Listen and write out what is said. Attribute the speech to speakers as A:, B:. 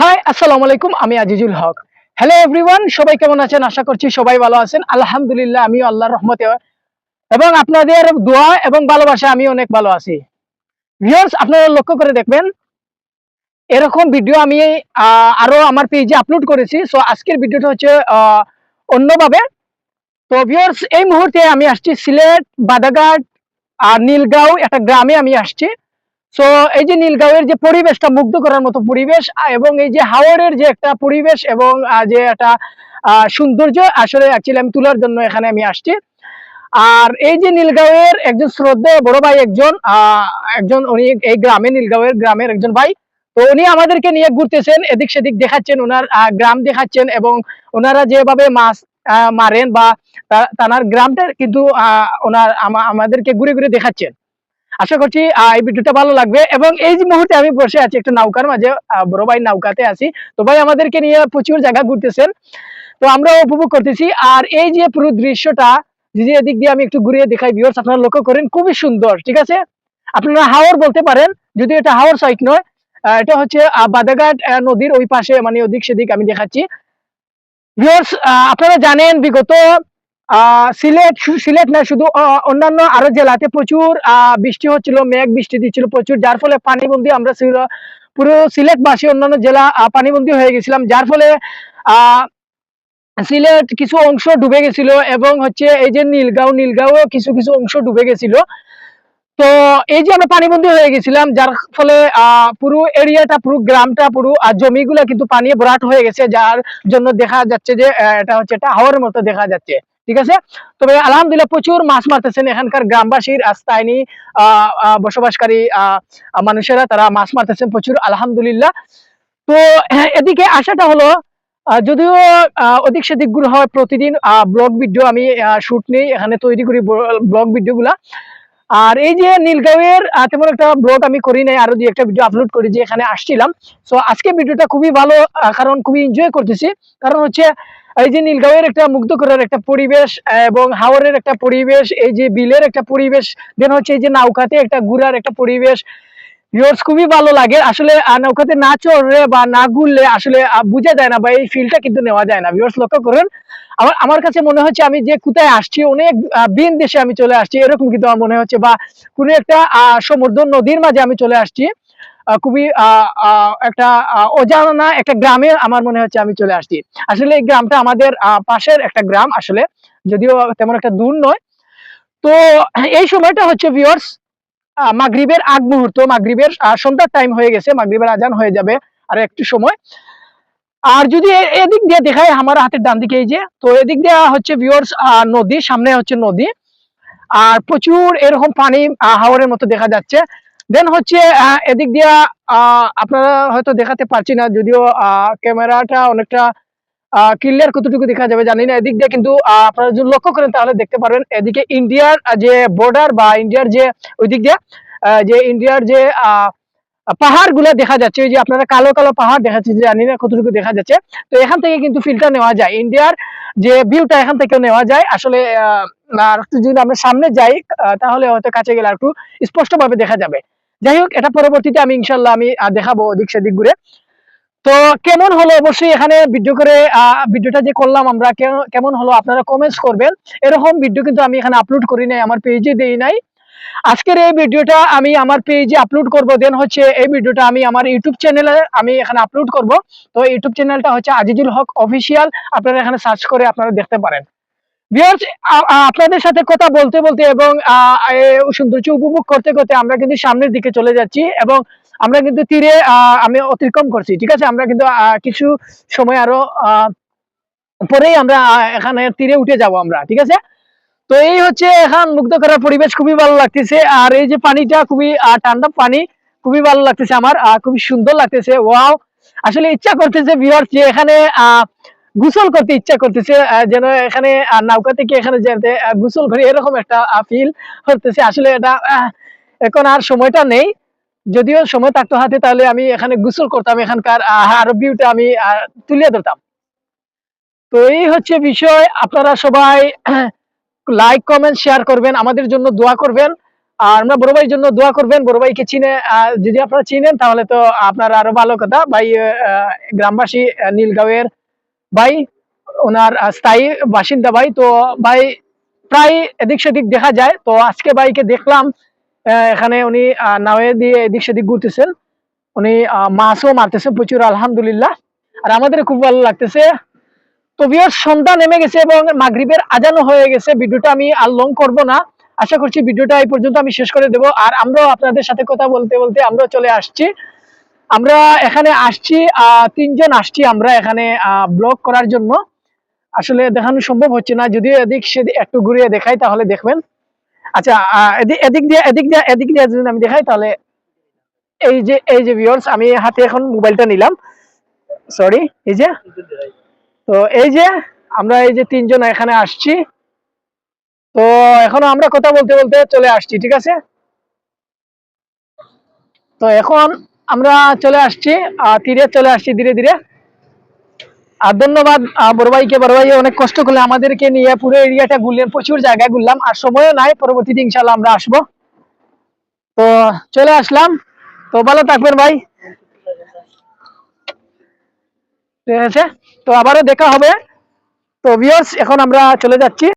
A: High আসসালামু আলাইকুম, আমি আজিজুল হক। হ্যালো এভরিওয়ান সবাই কেমন আছেন? আশা করছি সবাই ভালো আছেন। আলহামদুলিল্লাহ, আমিও আল্লাহর রহমতে। এবং আপনাদের দোয়া এবং ভালোবাসা আমি অনেক ভালো আছি। ভিউয়ার্স আপনারা লক্ষ্য করে দেখবেন, এরকম ভিডিও আমি আরও আমার পেজে আপলোড করেছি। সো আজকের ভিডিওটা হচ্ছে অন্যভাবে। তো ভিউয়ার্স এই মুহূর্তে আমি আসছি সিলেট, বাদাঘাট আর নীলগাঁও, একটা গ্রামে আমি আসছি। সো এই যে নীলগাঁওয়ের যে পরিবেশটা মুগ্ধ করার মতো পরিবেশ এবং এই যে হাওড়ের যে একটা পরিবেশ এবং যে একটা সৌন্দর্য, আসলে অ্যাকচুয়ালি আমি তোলার জন্য এখানে আমি আসছি। আর এই যে নীলগাঁওয়ের একজন শ্রদ্ধেয় বড় ভাই একজন একজন উনি এই গ্রামে, নীলগাঁওয়ের গ্রামের একজন ভাই, তো উনি আমাদেরকে নিয়ে ঘুরতেছেন, এদিক সেদিক দেখাচ্ছেন ওনার গ্রাম দেখাচ্ছেন এবং ওনারা যেভাবে মাছ মারেন বা তানার গ্রামটা কিন্তু ওনার আমাদেরকে ঘুরে ঘুরে দেখাচ্ছেন। আশা করছি এই ভিডিওটা ভালো লাগবে। এবং এই যে মুহূর্তে আমি বসে আছি একটা নৌকার মাঝে বড় ভাই নৌকাতে আছি। তো ভাই, আমাদেরকে নিয়ে প্রচুর জায়গা ঘুরতেছেন। তো আমরা উপভোগ করতেছি। আর এই যে পুরো দৃশ্যটা যদি এদিক দিয়ে আমি একটু ঘুরিয়ে দেখাই ভিউয়ার্স আপনারা লক্ষ্য করেন, খুবই সুন্দর, ঠিক আছে? আপনারা হাওর বলতে পারেন যদি এটা হাওর সাইট নয় এটা হচ্ছে বাদাঘাট নদীর ওই পাশে মানে ওদিক সেদিক আমি দেখাচ্ছি। ভিউয়ার্স আপনারা জানেন, বিগত সিলেট সিলেট না শুধু অন্যান্য আরও জেলাতে প্রচুর বৃষ্টি হচ্ছিল মেঘ বৃষ্টি দিচ্ছিল প্রচুর যার ফলে পানিবন্দী আমরা পুরো সিলেটবাসী অন্যান্য জেলা পানিবন্দী হয়ে গেছিলাম যার ফলে সিলেট কিছু অংশ ডুবে গেছিল এবং হচ্ছে এই যে নীলগাঁও নীলগাঁও কিছু কিছু অংশ ডুবে গেছিল। তো এই যে আমরা পানিবন্দী হয়ে গেছিলাম যার ফলে পুরো এরিয়াটা পুরো গ্রামটা পুরো আহ, জমিগুলা কিন্তু পানি ভরাট হয়ে গেছে যার জন্য দেখা যাচ্ছে যে এটা হচ্ছে একটা হাওয়ার মতো দেখা যাচ্ছে। ঠিক আছে? তবে আলহামদুলিল্লাহ প্রচুর মাছ মারতেছেন এখানকার গ্রামবাসীর স্থায়ী বসবাসকারী মানুষেরা, তারা মাছ মারতেছেন প্রচুর, আলহামদুলিল্লাহ। তো এদিকে আসাটা হলো যদিও ওদিক সেদিকগুলো হয় প্রতিদিন ব্লগ ভিডিও আমি শুট নেই, এখানে তৈরি করি ব্লগ ভিডিও গুলা আর এই যে নীলগাঁওয়ের তেমন একটা ব্লগ আমি করি নাই, আরও দুই একটা ভিডিও আপলোড করি যে এখানে আসছিলাম। সো আজকে ভিডিওটা খুবই ভালো কারণ খুবই এনজয় করতেছি। কারণ হচ্ছে এই যে নীলগাঁওয়ের একটা মুগ্ধ করার একটা পরিবেশ এবং হাওরের একটা পরিবেশ এই যে বিলের একটা পরিবেশ দেন হচ্ছে এই যে নৌকাতে একটা ঘুরার একটা পরিবেশ। ভিউয়ার্স খুবই ভালো লাগে। আসলে নৌকাতে না চড়লে বা না ঘুরলে আসলে বোঝা যায় না বা এই ফিলটা কিন্তু নেওয়া যায় না। ভিউয়ার্স লক্ষ্য করুন আমার আমার কাছে মনে হচ্ছে আমি যে কোথায় আসছি অনেক বিন দেশে আমি চলে আসছি এরকম কিন্তু আমার মনে হচ্ছে বা কোনো একটা আহ, সমুদ্র নদীর মাঝে আমি চলে আসছি। খুবই একটা অজানা একটা গ্রামে আমার মনে হচ্ছে আমি চলে আসছি। আসলে এই গ্রামটা আমাদের পাশের একটা গ্রাম আসলে, যদিও তেমন একটা দূর নয়। তো এই সময়টা হচ্ছে ভিউয়ার্স মাগরিবের আগ মুহূর্ত, মাগরিবের সন্ধ্যার টাইম হয়ে গেছে, মাগরিবের আজান হয়ে যাবে আর একটু সময়। আর যদি এদিক দিয়ে দেখায় আমার হাতের ডান দিকে এই যে, তো এদিক দিয়ে হচ্ছে ভিউয়ার্স নদী, সামনে হচ্ছে নদী। আর প্রচুর এরকম পানি হাওরের মতো দেখা যাচ্ছে। দেন হচ্ছে এদিক দিয়ে আপনারা হয়তো দেখাতে পারছি না যদিও ক্যামেরাটা অনেকটা ক্লিয়ার কতটুকু দেখা যাবে জানি না। এদিক দিয়ে কিন্তু আপনারা যদি লক্ষ্য করেন তাহলে দেখতে পারবেন এদিকে ইন্ডিয়ার যে বর্ডার বা ইন্ডিয়ার যে ওই দিক দিয়ে যে ইন্ডিয়ার যে পাহাড়গুলা দেখা যাচ্ছে ওই যে আপনারা কালো কালো পাহাড় দেখা যাচ্ছে জানি না কতটুকু দেখা যাচ্ছে। তো এখান থেকে কিন্তু ফিল্টার নেওয়া যায়। ইন্ডিয়ার যে ভিউটা এখান থেকে নেওয়া যায়। আসলে আহ, একটু যদি আমরা সামনে যাই তাহলে হয়তো কাছে গেলে আর একটু স্পষ্ট ভাবে দেখা যাবে। যাই হোক, এটা পরবর্তীতে আমি ইনশাল্লাহ আমি দেখাবো ওদিক সেদিক ঘুরে। তো কেমন হলো? অবশ্যই এখানে ভিডিও করে ভিডিওটা যে করলাম আমরা কেমন- হলো আপনারা কমেন্টস করবেন। এরকম ভিডিও কিন্তু আমি এখানে আপলোড করি নাই, আমার পেজে দেই নাই। আজকের এই ভিডিওটা আমি আমার পেজে আপলোড করব। দেন হচ্ছে এই ভিডিওটা আমি আমার ইউটিউব চ্যানেলে আমি এখানে আপলোড করব। তো ইউটিউব চ্যানেলটা হচ্ছে আজিজুল হক অফিসিয়াল আপনারা এখানে সার্চ করে আপনারা দেখতে পারেন। আপনাদের সাথে কথা বলতে বলতে এবং সৌন্দর্য উপভোগ করতে করতে আমরা কিন্তু সামনের দিকে চলে যাচ্ছি এবং আমরা কিন্তু তীরে আমি অতিক্রম করছি ঠিক আছে? আমরা কিন্তু কিছু সময় আরও পরেই আমরা এখানে তীরে উঠে যাব আমরা ঠিক আছে? তো এই হচ্ছে এখন মুগ্ধ করার পরিবেশ খুবই ভালো লাগতেছে। আর এই যে পানিটা খুবই ঠান্ডা পানি খুবই ভালো লাগতেছে আমার খুবই সুন্দর লাগতেছে ওয়াও! আসলে ইচ্ছা করতেছে ভিউয়ার্স যে এখানে আহ, গোসল করতে ইচ্ছা করতেছে যেন এখানে নৌকা থেকে এখানে যেতে গোসল করে এরকম একটা ফিল করতেছে। আসলে এটা এখন আর সময়টা নেই। যদিও সময় থাকতো হাতে, তাহলে আমি এখানে গোসল করতাম, এখানকার আরও ভিউটা আমি তুলে ধরতাম। তো এই হচ্ছে বিষয়। আপনারা সবাই লাইক কমেন্ট শেয়ার করবেন, আমাদের জন্য দোয়া করবেন। আর আমরা বড় ভাইয়ের জন্য দোয়া করবেন। বড় ভাইকে চিনে যদি আপনারা চিনেন, তাহলে তো আপনার আরও ভালো কথা। ভাই গ্রামবাসী নীলগাঁওয়ের ভাই, ওনার স্থায়ী বাসিন্দা ভাই, তো ভাই প্রায় এদিক সেদিক দেখা যায়। তো আজকে ভাইকে দেখলাম এখানে উনি নাওয়ে দিয়ে এদিক সেদিক ঘুরতেছেন। উনি মাছও মারতেছেন প্রচুর, আলহামদুলিল্লাহ। আর আমাদের খুব ভালো লাগতেছে। তো বিয়ার সন্ধ্যা নেমে গেছে এবং মাগরিবের আজানও হয়ে গেছে। ভিডিওটা আমি আর লং করব না। আশা করছি ভিডিওটা এই পর্যন্ত আমি শেষ করে দেব। আর আমরাও আপনাদের সাথে কথা বলতে বলতে আমরাও চলে আসছি। আমরা এখানে আসছি আহ, তিনজন আসছি আমরা এখানে ব্লগ করার জন্য। আসলে দেখানো সম্ভব হচ্ছে না যদিও এদিক সেদিক একটু ঘুরিয়ে দেখাই তাহলে দেখবেন। আচ্ছা এদিক দিয়ে এদিক দিয়ে এদিক দিয়ে যদি আমি দেখাই তাহলে এই যে এই যে ভিউয়ার্স আমি হাতে এখন মোবাইলটা নিলাম। সরি এই যে। তো এই যে আমরা এই যে তিনজন এখানে আসছি। তো এখন আমরা কথা বলতে বলতে চলে আসছি ঠিক আছে? তো এখন আমরা চলে আসছি তীরে চলে আসছি ধীরে ধীরে। আর ধন্যবাদ আহ, বড় ভাইকে। বড় ভাই অনেক কষ্ট করলে আমাদেরকে নিয়ে পুরো এরিয়াটা ঘুরলেন প্রচুর জায়গায় ঘুরলাম আর সময়ও নাই পরবর্তীতে ইনশাল্লাহ আমরা আসব। তো চলে আসলাম। তো ভালো থাকবেন ভাই। ঠিক আছে? তো আবারও দেখা হবে। তো ভিউয়ার্স এখন আমরা চলে যাচ্ছি।